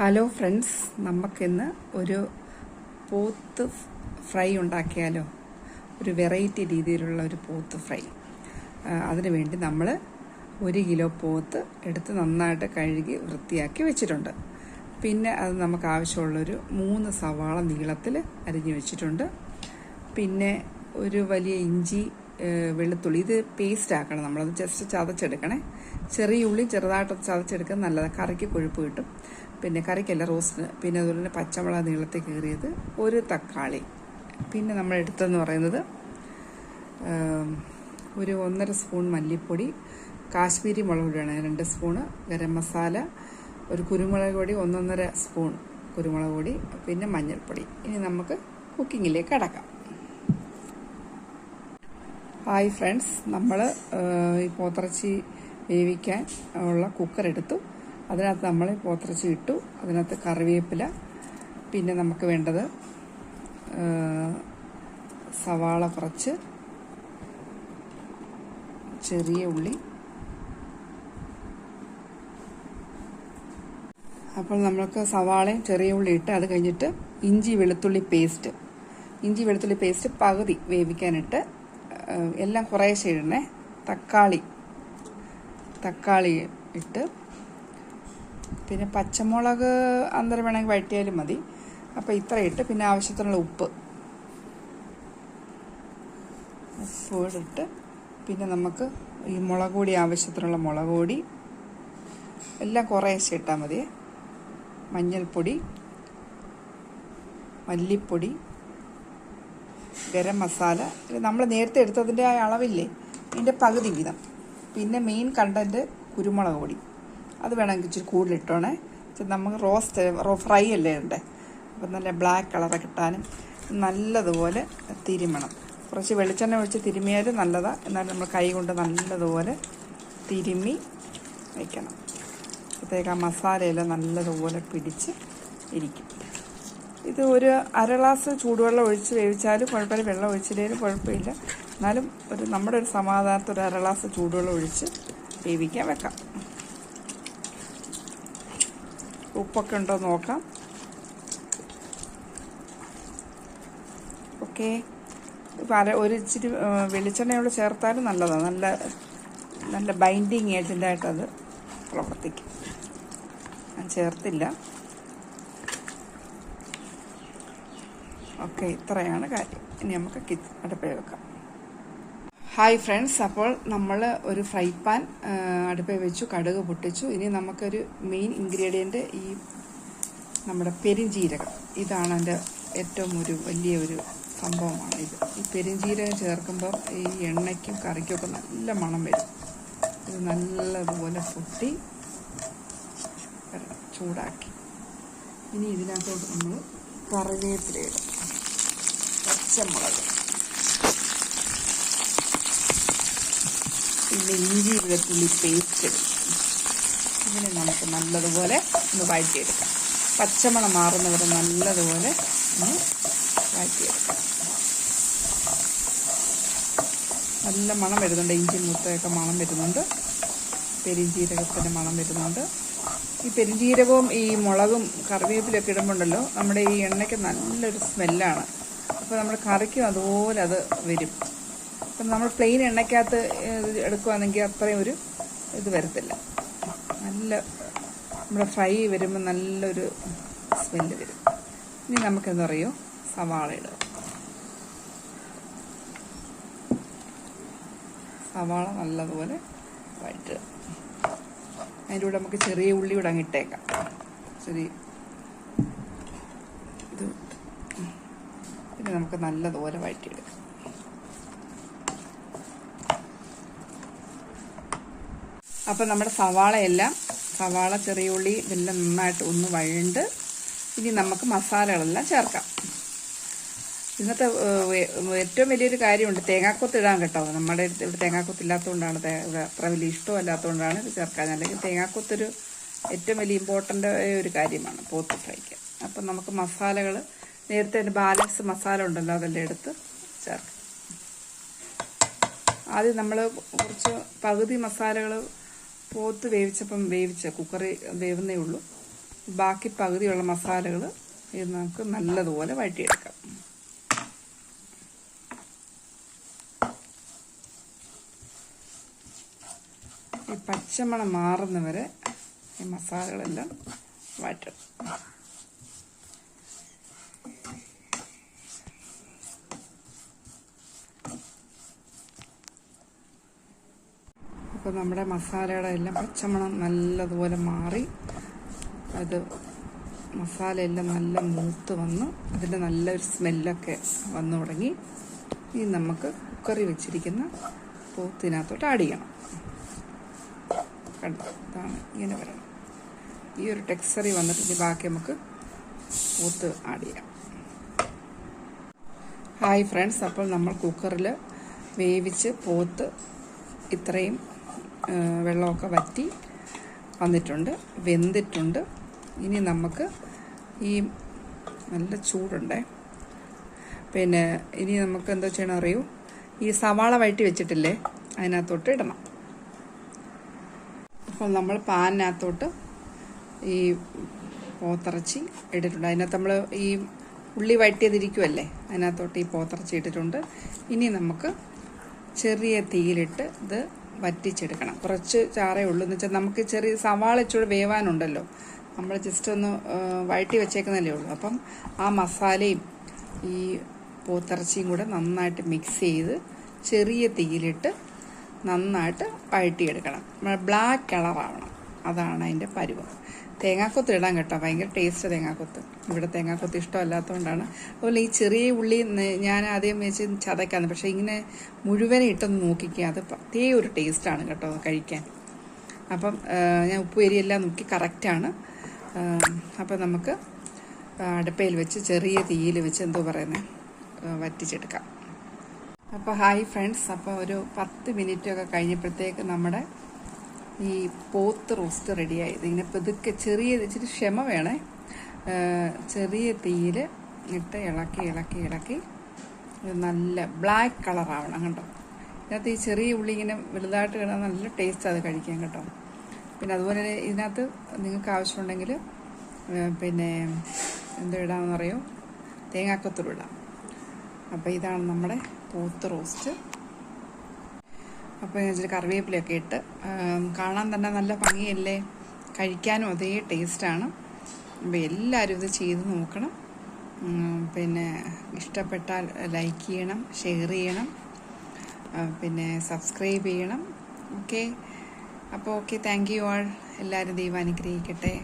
Hello friends നമുക്കിന്ന് ഒരു പോത്ത് ഫ്രൈ ഉണ്ടാക്കിയാലോ? ഒരു വെറൈറ്റി രീതിയിലുള്ള ഒരു പോത്ത് ഫ്രൈ. അതിനു വേണ്ടി നമ്മൾ ഒരു കിലോ പോത്ത് എടുത്ത് നന്നായിട്ട് കഴുകി വൃത്തിയാക്കി വെച്ചിട്ടുണ്ട്. പിന്നെ അത് നമുക്ക് ആവശ്യമുള്ളൊരു മൂന്ന് സവാള നീളത്തിൽ അരിഞ്ഞു വെച്ചിട്ടുണ്ട്. പിന്നെ ഒരു വലിയ ഇഞ്ചി വെളുത്തുള്ളി. ഇത് പേസ്റ്റ് ആക്കണം നമ്മളത്. ജസ്റ്റ് ചതച്ചെടുക്കണേ. ചെറിയ ഉള്ളി ചെറുതായിട്ട് ചതച്ചെടുക്കുന്നത് നല്ലതാണ് കറിക്ക് കൊഴുപ്പ് കിട്ടും. പിന്നെ കറിക്കല്ല റോസ്റ്റിന് പിന്നെ അതുപോലെ തന്നെ പച്ചമുളക് നീളത്തിൽ കീറിയത് ഒരു തക്കാളി. പിന്നെ നമ്മൾ എടുത്തതെന്ന് പറയുന്നത് ഒരു ഒന്നര സ്പൂൺ മല്ലിപ്പൊടി കാശ്മീരി മുളക് പൊടിയാണ്. രണ്ട് സ്പൂണ് ഗരം മസാല ഒരു കുരുമുളക് പൊടി ഒന്നൊന്നര സ്പൂൺ കുരുമുളക് പൊടി പിന്നെ മഞ്ഞൾപ്പൊടി. ഇനി നമുക്ക് കുക്കിങ്ങിലേക്ക് അടക്കാം ഹായ് ഫ്രണ്ട്സ്. നമ്മൾ ഈ പോത്തിറച്ചി വേവിക്കാൻ ഉള്ള കുക്കർ എടുത്തു. അതിനകത്ത് നമ്മൾ പോത്തിറച്ചി ഇട്ടു. അതിനകത്ത് കറിവേപ്പില. പിന്നെ നമുക്ക് വേണ്ടത് സവാള കുറച്ച് ചെറിയ ഉള്ളി. അപ്പോൾ നമ്മൾക്ക് സവാളയും ചെറിയ ഉള്ളി ഇട്ട് അത് കഴിഞ്ഞിട്ട് ഇഞ്ചി വെളുത്തുള്ളി പേസ്റ്റ്. ഇഞ്ചി വെളുത്തുള്ളി പേസ്റ്റ് പകുതി വേവിക്കാനിട്ട് എല്ലാം കുറേശ്ശെ ഇടണേ. തക്കാളി തക്കാളി ഇട്ട് പിന്നെ പച്ചമുളക് അന്തരം വേണമെങ്കിൽ വഴറ്റിയാലും മതി. അപ്പോൾ ഇത്ര ഇട്ട് പിന്നെ ആവശ്യത്തിനുള്ള ഉപ്പ്. ഉപ്പ് ഇട്ട് പിന്നെ നമുക്ക് ഈ മുളക് പൊടി ആവശ്യത്തിനുള്ള മുളക് പൊടി എല്ലാം കുറേശ്ശെ ഇട്ടാൽ മതി. മഞ്ഞൾപ്പൊടി മല്ലിപ്പൊടി ഗരം മസാല. നമ്മൾ നേരത്തെ എടുത്തതിന്റെ ആ അളവില്ലേ? ഇതിന്റെ പകുതി വീതം. പിന്നെ മെയിൻ കണ്ടന്റ് കുരുമുളക് പൊടി. അത് വേണമെങ്കിൽ ഇച്ചിരി കൂടുതലിട്ടോണേ. നമുക്ക് റോസ്റ്റ് റോ ഫ്രൈ അല്ലേ ഉണ്ട് അപ്പം നല്ല ബ്ലാക്ക് കളറൊക്കെ കിട്ടാനും നല്ലതുപോലെ തിരുമണം. കുറച്ച് വെളിച്ചെണ്ണ ഒഴിച്ച് തിരുമിയാൽ നല്ലതാണ് എന്നാലും നമ്മൾ കൈ കൊണ്ട് നല്ലതുപോലെ തിരുമി വയ്ക്കണം അപ്പോഴത്തേക്ക് ആ മസാലയെല്ലാം നല്ലതുപോലെ പിടിച്ച് ഇരിക്കും. ഇത് ഒരു അര ഗ്ലാസ് ചൂടുവെള്ളം ഒഴിച്ച് വേവിച്ചാലും കുഴപ്പമില്ല. വെള്ളം ഒഴിച്ചില്ലെങ്കിലും കുഴപ്പമില്ല. എന്നാലും ഒരു നമ്മുടെ ഒരു സമാധാനത്തിൽ ഒരു അര ഗ്ലാസ് ചൂടുവെള്ളം ഒഴിച്ച് വേവിക്കാൻ വെക്കാം. ഉപ്പൊക്കെ ഉണ്ടോ നോക്കാം. ഓക്കെ. അര ഒരു ഇച്ചിരി വെളിച്ചെണ്ണയോട് ചേർത്താലും നല്ലതാണ് നല്ല നല്ല ബൈൻഡിങ് ഏജന്റായിട്ട് അത് പ്രവർത്തിക്കും. ഞാൻ ചേർത്തില്ല. ഓക്കെ ഇത്രയാണ് കാര്യം. ഇനി നമുക്ക് കിച്ച് അടുപ്പിൽ വെക്കാം. ഹായ് ഫ്രണ്ട്സ് അപ്പോൾ നമ്മൾ ഒരു ഫ്രൈ പാൻ അടുപ്പിൽ വെച്ചു കടുക് പൊട്ടിച്ചു. ഇനി നമുക്കൊരു മെയിൻ ഇൻഗ്രീഡിയന്റ് ഈ നമ്മുടെ പെരിഞ്ജീരകം ഇതാണ് എന്റെ ഏറ്റവും ഒരു വലിയ ഒരു സംഭവമാണ് ഇത്. ഈ പെരിഞ്ജീരകം ചേർക്കുമ്പോൾ ഈ എണ്ണയ്ക്കും കറിക്കുമൊക്കെ നല്ല മണം വരും. ഇത് നല്ലതുപോലെ പൊട്ടി ചൂടാക്കി. ഇനി ഇതിനകത്തോട്ട് നമ്മൾ കറിവേപ്പില ഇടും. പച്ചമുളക്. പിന്നെ ഇഞ്ചി വെളുത്തുള്ളി പേസ്റ്റ് ഇതിനെ നമുക്ക് നല്ലതുപോലെ ഒന്ന് വഴറ്റിയെടുക്കാം. പച്ചമണം മാറുന്നവരെ നല്ലതുപോലെ ഒന്ന് വഴറ്റിയെടുക്കാം. നല്ല മണം വരുന്നുണ്ട്. ഇഞ്ചി മുത്തയൊക്കെ മണം വരുന്നുണ്ട്. പെരിഞ്ചീരകത്തിന്റെ മണം വരുന്നുണ്ട്. ഈ പെരിഞ്ചീരകവും ഈ മുളകും കറിവേപ്പിലൊക്കെ ഇടുമ്പോണ്ടല്ലോ നമ്മുടെ ഈ എണ്ണയ്ക്ക് നല്ലൊരു സ്മെല്ലാണ് അപ്പോൾ നമ്മുടെ കറിക്കും അതുപോലെ അത് വരും. അപ്പം നമ്മൾ പ്ലെയിൻ എണ്ണയ്ക്കകത്ത് എടുക്കുവാണെങ്കിൽ അത്രയും ഒരു ഇത് വരത്തില്ല. നല്ല നമ്മുടെ ഫ്രൈ വരുമ്പോൾ നല്ലൊരു സ്മെല്ല് വരും. ഇനി നമുക്കെന്ന് പറയൂ സവാള ഇടുക. സവാള നല്ലതുപോലെ വഴറ്റുക. അതിന്റെ കൂടെ നമുക്ക് ചെറിയ ഉള്ളി കൂടെ അങ്ങ് ഇട്ടേക്കാം. ചെറിയ ഇത്. പിന്നെ നമുക്ക് നല്ലതുപോലെ വഴറ്റിയെടുക്കാം. അപ്പം നമ്മുടെ സവാളയെല്ലാം സവാള ചെറിയ ഉള്ളി ഇതെല്ലാം നന്നായിട്ട് ഒന്ന് വഴണ്ട്. ഇനി നമുക്ക് മസാലകളെല്ലാം ചേർക്കാം. ഇന്നത്തെ ഏറ്റവും വലിയൊരു കാര്യമുണ്ട് തേങ്ങാക്കൊത്ത് ഇടാൻ കേട്ടോ. നമ്മുടെ ഇവിടെ തേങ്ങാക്കൊത്ത് ഇല്ലാത്തതുകൊണ്ടാണ് അത്ര വലിയ ഇഷ്ടമല്ലാത്തതുകൊണ്ടാണ് ഇത് ചേർക്കാൻ അല്ലെങ്കിൽ തേങ്ങാക്കൊത്തൊരു ഏറ്റവും വലിയ ഇമ്പോർട്ടന്റ് ഒരു കാര്യമാണ് പോത്ത് ഫ്രൈക്ക്. അപ്പം നമുക്ക് മസാലകൾ നേരത്തെ അതിന്റെ ബാലൻസ് മസാല ഉണ്ടല്ലോ അതെല്ലാം എടുത്ത് ചേർക്കാം. ആദ്യം നമ്മൾ കുറച്ച് പകുതി മസാലകൾ പോത്ത് വേവിച്ചപ്പം വേവിച്ച കുക്കറി വേവുന്നേ ഉള്ളൂ. ബാക്കി പകുതിയുള്ള മസാലകൾ ഇത് നമുക്ക് നല്ലതുപോലെ വഴറ്റിയെടുക്കാം. ഈ പച്ചമണം മാറുന്നവരെ ഈ മസാലകളെല്ലാം വഴറ്റണം. അപ്പോൾ നമ്മുടെ മസാലയുടെ എല്ലാം പച്ചമണം നല്ലതുപോലെ മാറി. അത് മസാല എല്ലാം നല്ല മൂത്ത് വന്ന്. അതിന്റെ നല്ലൊരു സ്മെല്ലൊക്കെ വന്നു തുടങ്ങി. ഇനി നമുക്ക് കുക്കറി വെച്ചിരിക്കുന്ന പോത്തിനകത്തോട്ട് ആഡ് ചെയ്യണം. കണ്ടോ? ഇതാണ് ഇങ്ങനെ വരണം. ഈ ഒരു ടെക്സ്ചറിൽ വന്നിട്ട് ഇനി ബാക്കി നമുക്ക് പോത്ത് ആഡ് ചെയ്യാം. Hi friends. അപ്പോൾ നമ്മൾ കുക്കറിൽ വേവിച്ച് പോത്ത് ഇത്രയും വെള്ളമൊക്കെ വറ്റി വന്നിട്ടുണ്ട് വെന്തിട്ടുണ്ട്. ഇനി നമുക്ക് ഈ നല്ല ചൂടുണ്ടേ. പിന്നെ ഇനി നമുക്ക് എന്താ ചെയ്യണം അറിയൂ? ഈ സവാള വഴറ്റി വെച്ചിട്ടില്ലേ അതിനകത്തോട്ട് ഇടണം. അപ്പോൾ നമ്മൾ പാനിനകത്തോട്ട് ഈ പോത്തിറച്ചി ഇട്ടിട്ടുണ്ട്. അതിനകത്ത് നമ്മൾ ഈ ഉള്ളി വഴറ്റിയതിരിക്കുമല്ലേ അതിനകത്തോട്ട് ഈ പോത്തിറച്ചി ഇട്ടിട്ടുണ്ട്. ഇനി നമുക്ക് ചെറിയ തീയിലിട്ട് ഇത് വറ്റിച്ചെടുക്കണം. കുറച്ച് ചാറേ ഉള്ളൂ. എന്ന് വെച്ചാൽ നമുക്ക് ചെറിയ സവാള ഇച്ചൂടെ വേവാനുണ്ടല്ലോ. നമ്മൾ ജസ്റ്റ് ഒന്ന് വഴറ്റി വെച്ചേക്കുന്നതല്ലേ ഉള്ളൂ. അപ്പം ആ മസാലയും ഈ പോത്തിറച്ചിയും കൂടെ നന്നായിട്ട് മിക്സ് ചെയ്ത് ചെറിയ തീയിലിട്ട് നന്നായിട്ട് വഴറ്റിയെടുക്കണം. ബ്ലാക്ക് കളറാവണം. അതാണ് അതിന്റെ പരുവം. തേങ്ങാക്കൊത്ത് ഇടാൻ കേട്ടോ. ഭയങ്കര ടേസ്റ്റ് തേങ്ങാക്കൊത്ത്. ഇവിടെ തേങ്ങാക്കൊത്ത് ഇഷ്ടമല്ലാത്തതുകൊണ്ടാണ് അതുപോലെ ഈ ചെറിയ ഉള്ളി ഞാൻ ആദ്യം വെച്ച് ചതക്കാന്ന്. പക്ഷേ ഇങ്ങനെ മുഴുവനെ ഇട്ടൊന്ന് നോക്കിക്കുക അത് പ്രത്യേക ഒരു ടേസ്റ്റാണ് കേട്ടോ കഴിക്കാൻ. അപ്പം ഞാൻ ഉപ്പ് എരിയെല്ലാം നോക്കി കറക്റ്റാണ് അപ്പം നമുക്ക് അടുപ്പയിൽ വെച്ച് ചെറിയ തീയിൽ വെച്ച് എന്തോ പറയുന്നത് വറ്റിച്ചെടുക്കാം. അപ്പോൾ ഹായ് ഫ്രണ്ട്സ് അപ്പോൾ ഒരു പത്ത് മിനിറ്റൊക്കെ കഴിഞ്ഞപ്പോഴത്തേക്ക് നമ്മുടെ ഈ പോത്ത് റോസ്റ്റ് റെഡിയായി ഇതിങ്ങനെ പെതുക്കെ ചെറിയ ഇച്ചിരി ക്ഷമ വേണേ. ചെറിയ തീയിൽ ഇട്ട് ഇളക്കി ഇളക്കി ഇളക്കി. നല്ല ബ്ലാക്ക് കളറാവണം കേട്ടോ ഇതിനകത്ത് ഈ ചെറിയ ഉള്ളി ഇങ്ങനെ വലുതായിട്ട് കിടന്നാൽ നല്ല ടേസ്റ്റ് അത് കഴിക്കാൻ കേട്ടോ പിന്നെ അതുപോലെ ഇതിനകത്ത് നിങ്ങൾക്ക് ആവശ്യമുണ്ടെങ്കിൽ പിന്നെ എന്തോ ഇടാമെന്ന് അറിയോ? ഇടാം. അപ്പോൾ ഇതാണ് നമ്മുടെ പോത്ത് റോസ്റ്റ്. അപ്പോൾ ഞാൻ ഇച്ചിരി കറിവേപ്പിലൊക്കെ ഇട്ട് കാണാൻ തന്നെ നല്ല ഭംഗിയല്ലേ? കഴിക്കാനും അതേ ടേസ്റ്റാണ്. അപ്പോൾ എല്ലാവരും ഇത് ചെയ്ത് നോക്കണം. പിന്നെ ഇഷ്ടപ്പെട്ടാൽ ലൈക്ക് ചെയ്യണം ഷെയർ ചെയ്യണം പിന്നെ സബ്സ്ക്രൈബ് ചെയ്യണം. ഓക്കെ. അപ്പോൾ ഓക്കെ താങ്ക് യു ആൾ. എല്ലാവരും ദൈവം അനുഗ്രഹിക്കട്ടെ.